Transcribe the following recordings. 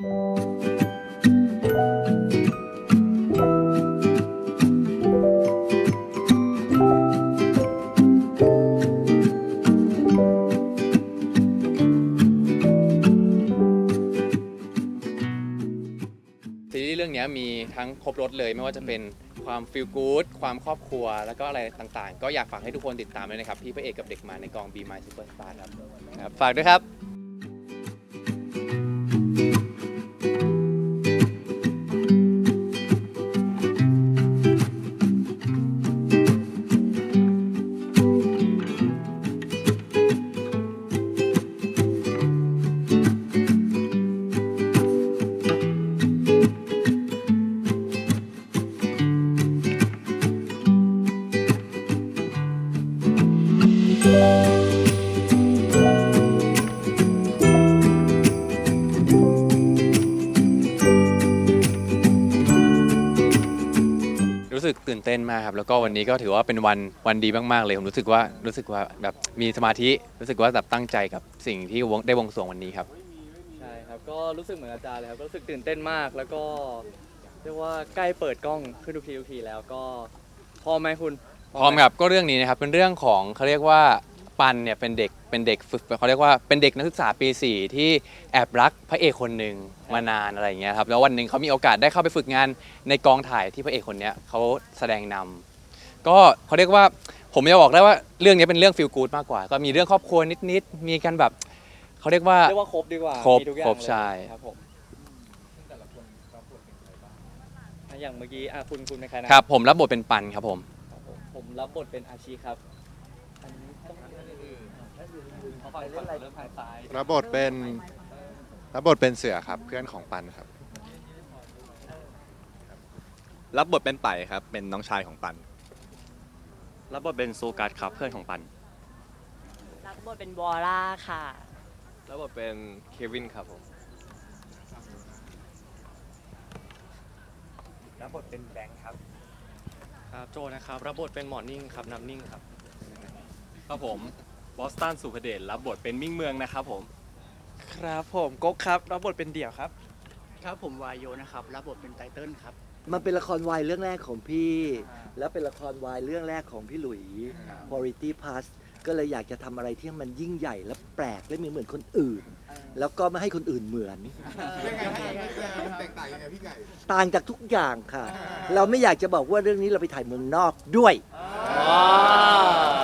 ซีรีส์เรื่องนี้มีทั้งครบรถเลยไม่ว่าจะเป็นความฟีลกู๊ดความครอบครัว แล้วก็อะไรต่างๆ ก็อยากฝากให้ทุกคนติดตามด้วยนะครับ ที่พระเอกกับเด็กมาในกอง Be My Superstar ครับ ครับ ฝากด้วยครับ รู้สึกตื่นเต้นมากครับ แล้วก็วันนี้ก็ถือว่าเป็นวันวันดีมากๆเลย ผมรู้สึกว่ารู้สึกว่าแบบมีสมาธิ รู้สึกว่าแบบตั้งใจกับสิ่งที่วงได้วงสรวงวันนี้ครับ ใช่ครับ ก็รู้สึกเหมือนอาจารย์เลยครับ รู้สึกตื่นเต้นมาก แล้วก็เรียกว่าใกล้เปิดกล้องขึ้นทุกทีทุกทีแล้วก็พร้อมไหมคุณ พร้อมครับก็เรื่องนี้นะครับเป็นเรื่องของเขาเรียกว่าปันเนี่ยเป็นเด็กเป็นเด็กฝึกเขาเรียกว่าเป็นเด็กนักศึกษาปี 4 ที่แอบรักพระเอกคนหนึ่งมานานอะไรอย่างเงี้ยครับแล้ววันหนึ่งเขามีโอกาสได้เข้าไปฝึกงานในกองถ่ายที่พระเอกคนเนี้ยเขาแสดงนำก็เขาเรียกว่าผมจะบอกได้ว่าเรื่องนี้เป็นเรื่องฟิลกูดมากกว่า ก็มีเรื่องครอบครัวนิดๆมีกันแบบเขาเรียกว่า เรียกว่าครบดีกว่าครบมีทุกอย่างครบเลยใช่ ครับผมอะอย่างเมื่อกี้อะคุณคุณเป็นใครนะครับผมรับบทเป็นปันครับผมครับ ผมผมรับบทเป็นอาชีครับ อันนี้ต้องเขาฝั่งฝั่งเริ่มทางซ้ายรับบทเป็นรับบทเป็นเสือครับ เพื่อนของปันครับ รับบทเป็นไต่ครับ เป็นน้องชายของปัน รับบทเป็นซูกัสครับเพื่อนของปัน รับบทเป็นวอล่าค่ะ รับบทเป็นเควินครับผม รับบทเป็นแบงค์ครับ ครับโจนะครับรับบทเป็นหมอนิ่งครับน้ำนิ่งครับครับผมบอสตันสุภเดชรับบทเป็นมิ่งเมืองนะครับผม ครับผมก๊กครับรับบทเป็นเดี่ยวครับ ครับผมวายโยนะครับรับบทเป็นไตเติ้ลครับ มันเป็นละครวายเรื่องแรกของพี่ แล้วเป็นละครวายเรื่องแรกของพี่หลุย Quality Plus ก็เลยอยากจะทำอะไรที่มันยิ่งใหญ่และแปลกและไม่เหมือนคนอื่น แล้วก็ไม่ให้คนอื่นเหมือนแตกต่างยังไงพี่ไก่ต่างจากทุกอย่างค่ะ เราไม่อยากจะบอกว่าเรื่องนี้เราไปถ่ายเมืองนอกด้วย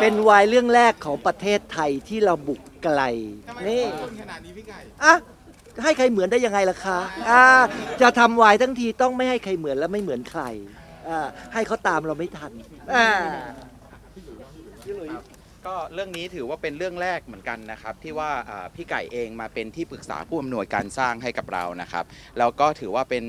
เป็นวายเรื่องแรกของประเทศไทยที่เราบุกไกลนี่ขนาดนี้พี่ไก่อะให้ใครเหมือนได้ยังไงล่ะคะอ่าจะทำวายทั้งทีต้องไม่ให้ใครเหมือนและไม่เหมือนใครอ่าให้เขาตามเราไม่ทันอ่า ก็เรื่องนี้ถือว่าเป็นเรื่องแรกเหมือนกันนะครับ ที่ว่าอ่าพี่ไก่เองมาเป็นที่ปรึกษาผู้อำนวยการสร้างให้กับเรานะครับแล้วก็ถือว่าเป็น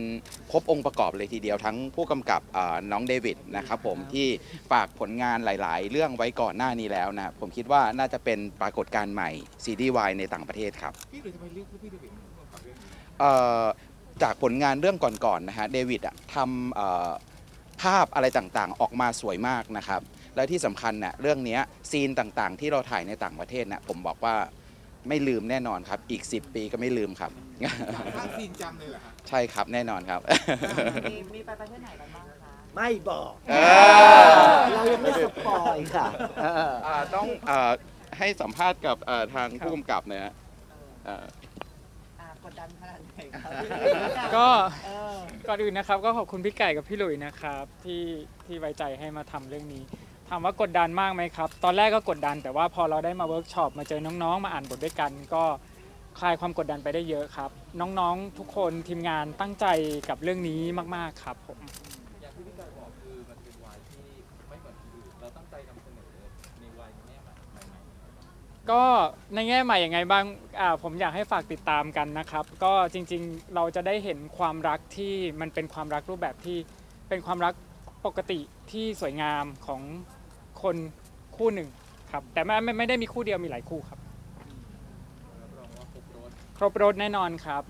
ครบองค์ประกอบเลยทีเดียวทั้งผู้กำกับอ่าน้องเดวิดนะครับผมที่ฝากผลงานหลาย ๆ เรื่องไว้ก่อนหน้านี้แล้วนะผมคิดว่าน่าจะเป็นปรากฏการณ์ใหม่ซีรีส์วายในต่างประเทศครับ พี่หรือทำไมเรียกพี่เดวิดมาก่อนเรื่องนี้เอ่อจากผลงานเรื่องก่อนๆนะฮะเดวิดอะทำเอ่อภาพอะไรต่างๆ ออกมาสวยมากนะครับ และที่สำคัญเนี่ยเรื่องเนี้ยซีนต่างๆ ที่เราถ่ายในต่างประเทศเนี่ยผมบอกว่าไม่ลืมแน่นอนครับ อีก 10 ปีก็ไม่ลืมครับภาคซีนจำเลยเหรอฮะใช่ครับแน่นอนครับ มีมีไปประเทศไหนกันบ้างคะ ไม่บอกเออเรายังไม่สปอยค่ะเอออ่าต้องอ่าให้สัมภาษณ์กับอ่าทางผู้กำกับหนะฮะอ่าอ่ากดดันขนาดไหนครับก็เออก่อนอื่นนะครับ ก็ขอบคุณพี่ไก่กับพี่หลุยนะครับ ที่ที่ไว้ใจให้มาทำเรื่องนี้ ถามว่ากดดันมากไหมครับ ตอนแรกก็กดดัน แต่ว่าพอเราได้มาเวิร์กช็อปมาเจอน้องๆ มาอ่านบทด้วยกัน ก็คลายความกดดันไปได้เยอะครับ น้องๆ ทุกคนทีมงานตั้งใจกับเรื่องนี้มากๆครับผมอย่างที่พี่ไก่บอกคือมันเป็นวายที่ไม่เหมือนที่อื่นเราตั้งใจนำเสนอในวายในแง่ใหม่ก็ในแง่ใหม่ยังไงบ้างอ่าผมอยากให้ฝากติดตามกันนะครับ ก็จริงๆเราจะได้เห็นความรักที่มันเป็นความรักรูปแบบที่เป็นความรักปกติที่สวยงามของ คนคู่หนึ่งครับ แต่ไม่ไม่ไม่ได้มีคู่เดียวมีหลายคู่ครับ ครบรถแน่นอนครับ